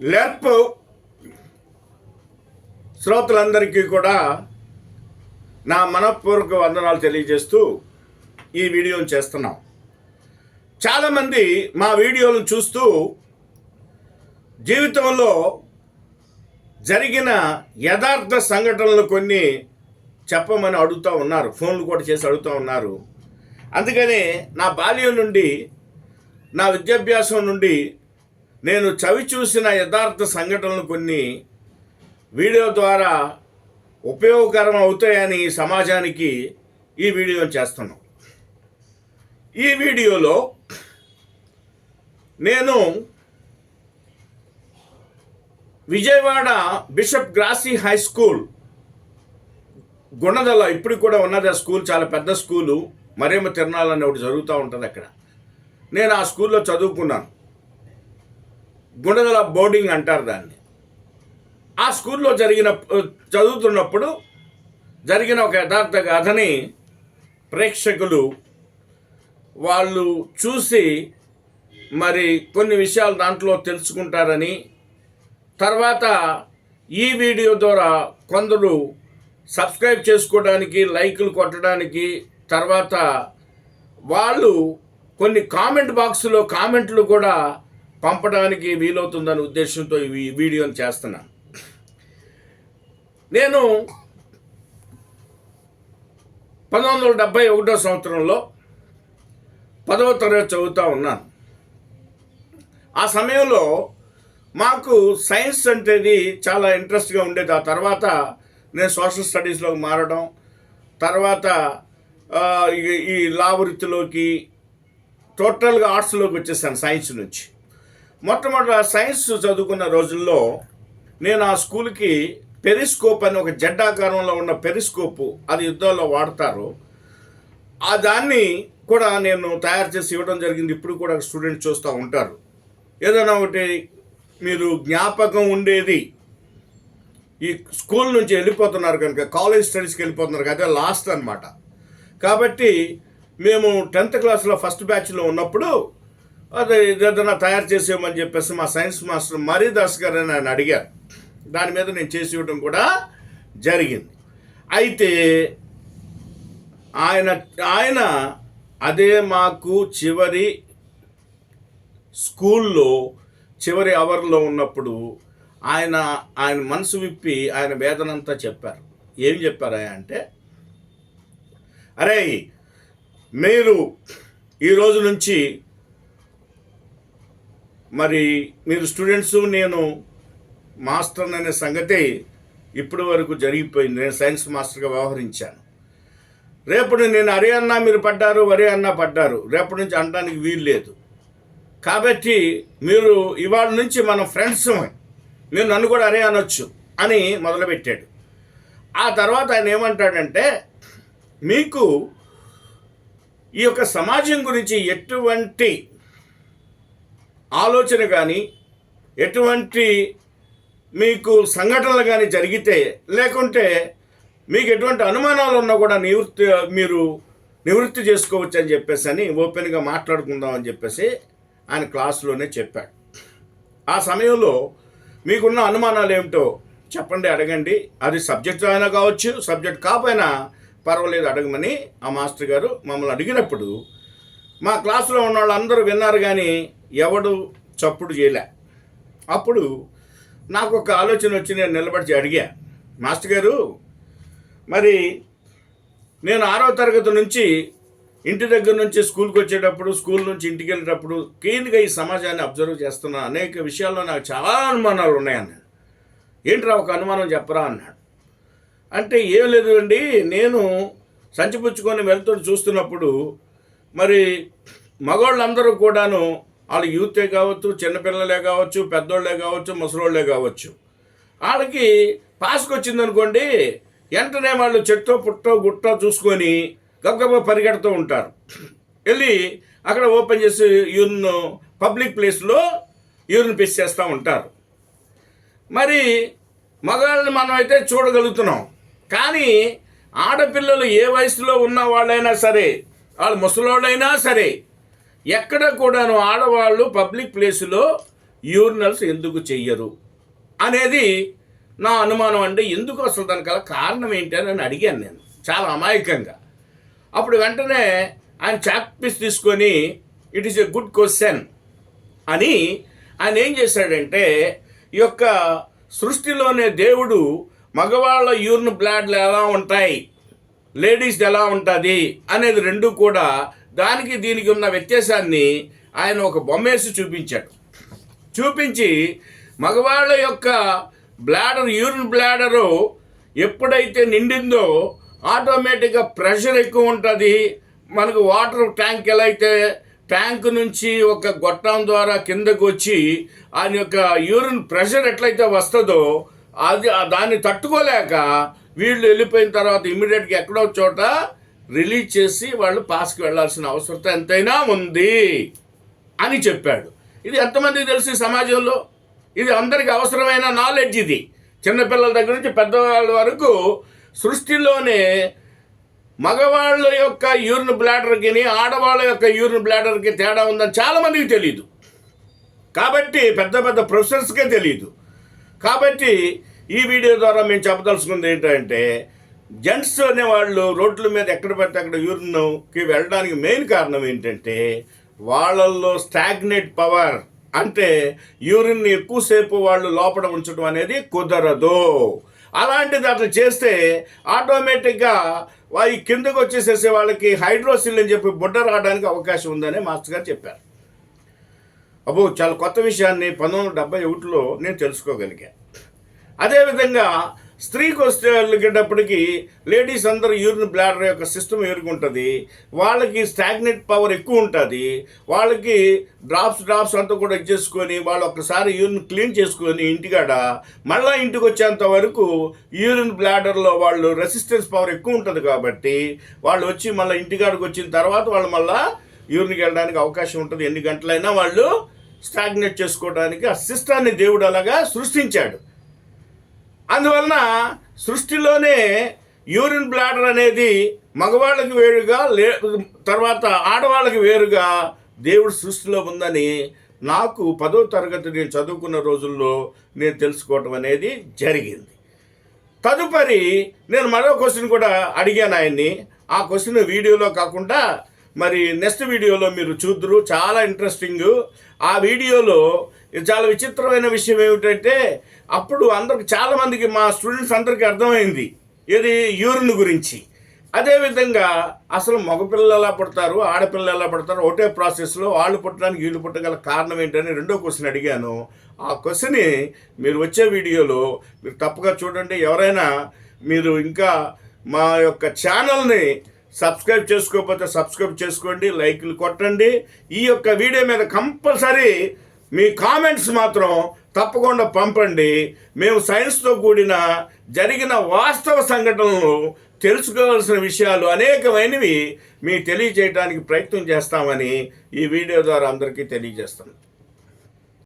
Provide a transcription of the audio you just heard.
లెర్ప్ శ్రోతలందరికీ కూడా నా మనపూర్వక వందనాలు తెలియజేస్తూ ఈ వీడియోను చేస్తున్నాం. చాలామంది మా వీడియోలను చూస్తూ జీవితంలో జరిగిన యథార్థ సంఘటనలు కొన్ని చెప్పమని అడుగుతూ ఉన్నారు ఫోన్లు కూడా చేసి అడుగుతూ ఉన్నారు. అందుకనే నా బాల్యం నుండి నా విద్యాభ్యాసం నుండి నేను చవి చూసిన యథార్థ సంఘటనలు కొన్ని వీడియో ద్వారా ఉపయోగకరం అవుతాయని సమాజానికి ఈ వీడియో చేస్తున్నాం. ఈ వీడియోలో నేను Vijayawada bishop Grassi high school Gunadala ఇప్పుడు కూడా ఉన్నది ఆ స్కూల్ చాలా పెద్ద స్కూలు మరేమో తిరణాలు ఒకటి జరుగుతూ ఉంటుంది అక్కడ. నేను ఆ స్కూల్లో చదువుకున్నాను. గుణదల బోర్డింగ్ అంటారు దాన్ని. ఆ స్కూల్లో జరిగిన చదువుతున్నప్పుడు జరిగిన ఒక యథార్థ కథని ప్రేక్షకులు వాళ్ళు చూసి మరి కొన్ని విషయాలు దాంట్లో తెలుసుకుంటారని తర్వాత ఈ వీడియో ద్వారా కొందరు సబ్స్క్రైబ్ చేసుకోవడానికి లైకులు కొట్టడానికి తర్వాత వాళ్ళు కొన్ని కామెంట్ బాక్స్లో కామెంట్లు కూడా పంపడానికి వీలవుతుందనే ఉద్దేశంతో ఈ వీడియోని చేస్తున్నాను నేను పంతొమ్మిది వందల డెబ్బై ఒకటో సంవత్సరంలో పదవ తరగతి చదువుతూ ఉన్నాను ఆ సమయంలో మాకు సైన్స్ అంటేది చాలా ఇంట్రెస్ట్గా ఉండేది. ఆ తర్వాత నేను సోషల్ స్టడీస్లోకి మారడం తర్వాత ఈ- ఈ లా వృత్తిలోకి టోటల్గా ఆర్ట్స్లోకి వచ్చేసాను సైన్స్ నుంచి. మొట్టమొదట సైన్స్ చదువుకున్న రోజుల్లో నేను ఆ స్కూల్కి పెరిస్కోప్ అని ఒక జడ్డాకారంలో ఉన్న పెరిస్కోపు అది యుద్ధాల్లో వాడతారు. ఆ దాన్ని కూడా నేను తయారు చేసి ఇవ్వడం జరిగింది. ఇప్పుడు కూడా స్టూడెంట్స్ చూస్తూ ఉంటారు. ఏదైనా ఒకటి మీరు జ్ఞాపకం ఉండేది. ఈ స్కూల్ నుంచి వెళ్ళిపోతున్నారు కనుక కాలేజ్ స్టడీస్కి వెళ్ళిపోతున్నారు కదా అదే లాస్ట్ అనమాట కాబట్టి మేము టెన్త్ క్లాస్లో ఫస్ట్ బ్యాచ్లో ఉన్నప్పుడు అదే ఏదైనా తయారు చేసేయమని చెప్పేసి మా సైన్స్ మాస్టర్ మరీ దాస్ గారు అని ఆయన అడిగారు. దాని మీద నేను చేసి ఇవ్వడం కూడా జరిగింది. అయితే ఆయన ఆయన అదే మాకు చివరి స్కూల్లో చివరి అవర్లో ఉన్నప్పుడు ఆయన ఆయన మనసు విప్పి ఆయన వేదనంతా చెప్పారు. ఏం చెప్పారు అంటే అరే మీరు ఈ రోజు నుంచి మరి మీరు స్టూడెంట్స్ నేను మాస్టర్ అనే సంగతి ఇప్పటి వరకు జరిగిపోయింది. నేను సైన్స్ మాస్టర్గా వ్యవహరించాను. రేపటి నేను అరే అన్నా మీరు పడ్డారు వరే అన్నా పడ్డారు. రేపటి నుంచి అనడానికి వీలు లేదు. కాబట్టి మీరు ఇవాళ నుంచి మనం ఫ్రెండ్స్ మీరు నన్ను కూడా అరే అనొచ్చు అని మొదలుపెట్టాడు. ఆ తర్వాత ఆయన ఏమంటాడంటే మీకు ఈ యొక్క సమాజం గురించి ఎటువంటి ఆలోచన కానీ ఎటువంటి మీకు సంఘటనలు కానీ జరిగితే లేకుంటే మీకు ఎటువంటి అనుమానాలు ఉన్నా కూడా నివృత్తి మీరు నివృత్తి చేసుకోవచ్చు అని చెప్పేసి అని ఓపెన్గా మాట్లాడుకుందాం అని చెప్పేసి ఆయన క్లాసులోనే చెప్పాడు. ఆ సమయంలో మీకున్న అనుమానాలు ఏమిటో చెప్పండి అడగండి. అది సబ్జెక్ట్ అయినా కావచ్చు సబ్జెక్ట్ కాకపోయినా పర్వాలేదు అడగమని ఆ మాస్టర్ గారు మమ్మల్ని అడిగినప్పుడు మా క్లాసులో ఉన్న వాళ్ళందరూ విన్నారు కానీ ఎవడు చప్పుడు చేయలే. అప్పుడు నాకు ఒక ఆలోచన వచ్చి నేను నిలబడి అడిగా మాస్టర్ గారు మరి నేను ఆరో తరగతి నుంచి ఇంటి దగ్గర నుంచి స్కూల్కి వచ్చేటప్పుడు స్కూల్ నుంచి ఇంటికి వెళ్ళేటప్పుడు క్లీన్గా ఈ సమాజాన్ని అబ్జర్వ్ చేస్తున్న అనేక విషయాల్లో నాకు చాలా అనుమానాలు ఉన్నాయన్నాడు. ఏంట్రా ఒక అనుమానం చెప్పరా? అన్నాడు. అంటే ఏం లేదు అండి నేను సంచిపుచ్చుకొని వెళ్తూ చూస్తున్నప్పుడు మరి మగవాళ్ళందరూ కూడాను వాళ్ళు యూతే కావచ్చు చిన్నపిల్లలే కావచ్చు పెద్దోళ్ళే కావచ్చు ముసలోళ్ళే కావచ్చు. వాళ్ళకి పాస్కి వచ్చిందనుకోండి వెంటనే వాళ్ళు చెట్టో పుట్టో గుట్టో చూసుకొని గబగబా పరిగెడుతూ ఉంటారు. వెళ్ళి అక్కడ ఓపెన్ చేసి యూరిన్ పబ్లిక్ ప్లేస్లో యూరిన్ పిస్ చేస్తూ ఉంటారు. మరి మగవాళ్ళని మనం అయితే చూడగలుగుతున్నాం. కానీ ఆడపిల్లలు ఏ వయసులో ఉన్న వాళ్ళైనా సరే వాళ్ళు ముసలోళ్ళైనా సరే ఎక్కడ కూడాను ఆడవాళ్ళు పబ్లిక్ ప్లేసులో యూరినల్స్ ఎందుకు చెయ్యరు? అనేది నా అనుమానం అంటే ఎందుకు అసలు గల కారణం ఏంటి అని నేను అడిగాను నేను చాలా అమాయకంగా. అప్పుడు వెంటనే ఆయన చాక్పీస్ తీసుకొని it is a good question అని ఆయన ఏం చేశాడంటే ఈ యొక్క సృష్టిలోనే దేవుడు మగవాళ్ళ యూరిన్ బ్లాడ్లు ఎలా ఉంటాయి? లేడీస్ది ఎలా ఉంటుంది అనేది రెండు కూడా దానికి దీనికి ఉన్న వ్యత్యాసాన్ని ఆయన ఒక బొమ్మేసి చూపించాడు. చూపించి మగవాళ్ళ యొక్క బ్లాడర్ యూరిన్ బ్లాడరు ఎప్పుడైతే నిండిందో ఆటోమేటిక్గా ప్రెషర్ ఎక్కువ ఉంటుంది. మనకు వాటర్ ట్యాంక్ ఎలా అయితే ట్యాంక్ నుంచి ఒక గొట్టం ద్వారా కిందకు వచ్చి ఆయన యొక్క యూరిన్ ప్రెషర్ ఎట్లయితే వస్తుందో అది దాన్ని తట్టుకోలేక వీళ్ళు వెళ్ళిపోయిన తర్వాత ఇమీడియట్గా ఎక్కడో చోట రిలీజ్ చేసి వాళ్ళు పాస్కి వెళ్ళాల్సిన అవసరం ఎంతైనా ఉంది అని చెప్పాడు. ఇది ఎంతమందికి తెలుసు సమాజంలో? ఇది అందరికి అవసరమైన నాలెడ్జ్ ఇది. చిన్నపిల్లల దగ్గర నుంచి పెద్దవాళ్ళ వరకు సృష్టిలోనే మగవాళ్ళ యొక్క యూరిన్ బ్లాడర్కి ఆడవాళ్ళ యొక్క యూరిన్ బ్లాడర్కి తేడా ఉందని చాలామందికి తెలియదు కాబట్టి పెద్ద పెద్ద ప్రొఫెసర్స్కే తెలియదు కాబట్టి ఈ వీడియో ద్వారా మేము చెప్పదలుచుకుంది ఏంటంటే జెంట్స్ అనేవాళ్ళు రోడ్ల మీద ఎక్కడ పడితే అక్కడ యూరిన్కి వెళ్ళడానికి మెయిన్ కారణం ఏంటంటే వాళ్ళల్లో స్టాగ్నేట్ పవర్ అంటే యూరిన్ ఎక్కువసేపు వాళ్ళు లోపల ఉంచడం అనేది కుదరదు. అలాంటిది అట్లా చేస్తే ఆటోమేటిక్గా ఈ కిందకు వచ్చేసేసే వాళ్ళకి హైడ్రోసిల్ అని చెప్పి బుడ్డ రావడానికి అవకాశం ఉందని మాస్టర్ గారు చెప్పారు. అబ్బో చాలా కొత్త విషయాన్ని పంతొమ్మిది వందల డెబ్బై ఒకటిలో నేను తెలుసుకోగలిగా. అదేవిధంగా స్త్రీకి వస్తే లేడీస్ అందరూ యూరిన్ బ్లాడర్ యొక్క సిస్టమ్ ఎదుర్కొంటుంది వాళ్ళకి స్టాగ్నెట్ పవర్ ఎక్కువ ఉంటుంది వాళ్ళకి డ్రాప్స్ డ్రాప్స్ అంతా కూడా ఇచ్చేసుకొని వాళ్ళు ఒక్కసారి యూరిన్ క్లీన్ చేసుకొని ఇంటికాడ మళ్ళీ ఇంటికి వచ్చేంత వరకు యూరిన్ బ్లాడర్లో వాళ్ళు రెసిస్టెన్స్ పవర్ ఎక్కువ ఉంటుంది కాబట్టి వాళ్ళు వచ్చి మళ్ళీ ఇంటికాడికి వచ్చిన తర్వాత వాళ్ళు మళ్ళీ యూరిన్కి వెళ్ళడానికి అవకాశం ఉంటుంది. ఎన్ని గంటలైనా వాళ్ళు స్టాగ్నేట్ చేసుకోవడానికి ఆ సిస్టాన్ని దేవుడు అలాగా సృష్టించాడు. అందువలన సృష్టిలోనే యూరిన్ బ్లాడర్ అనేది మగవాళ్ళకి వేరుగా లే తర్వాత ఆడవాళ్ళకి వేరుగా దేవుడు సృష్టిలో ఉందని నాకు పదో తరగతి నేను చదువుకున్న రోజుల్లో నేను తెలుసుకోవటం అనేది జరిగింది. తదుపరి నేను మరో క్వశ్చన్ కూడా అడిగాను ఆయన్ని. ఆ క్వశ్చన్ వీడియోలో కాకుండా మరి నెక్స్ట్ వీడియోలో మీరు చూద్దరు. చాలా ఇంట్రెస్టింగ్. ఆ వీడియోలో ఇది చాలా విచిత్రమైన విషయం ఏమిటంటే అప్పుడు అందరికి చాలామందికి మా స్టూడెంట్స్ అందరికీ అర్థమైంది ఇది యూరిన్ గురించి. అదేవిధంగా అసలు మగపిల్లలు ఎలా పుడతారు ఆడపిల్లలు ఎలా పుడతారు ఒకటే ప్రాసెస్లో వాళ్ళు పుట్టడానికి వీళ్ళు పుట్టగల కారణం ఏంటని రెండో క్వశ్చన్ అడిగాను. ఆ క్వశ్చన్ మీరు వచ్చే వీడియోలో మీరు తప్పగా చూడండి. ఎవరైనా మీరు ఇంకా మా యొక్క ఛానల్ని సబ్స్క్రైబ్ చేసుకోకపోతే సబ్స్క్రైబ్ చేసుకోండి లైక్లు కొట్టండి. ఈ యొక్క వీడియో మీద కంపల్సరీ మీ కామెంట్స్ మాత్రం తప్పకుండా పంపండి. మేము సైన్స్తో కూడిన జరిగిన వాస్తవ సంఘటనలు తెలుసుకోవాల్సిన విషయాలు అనేకమైనవి మీకు తెలియజేయడానికి ప్రయత్నం చేస్తామని ఈ వీడియో ద్వారా అందరికీ తెలియజేస్తాను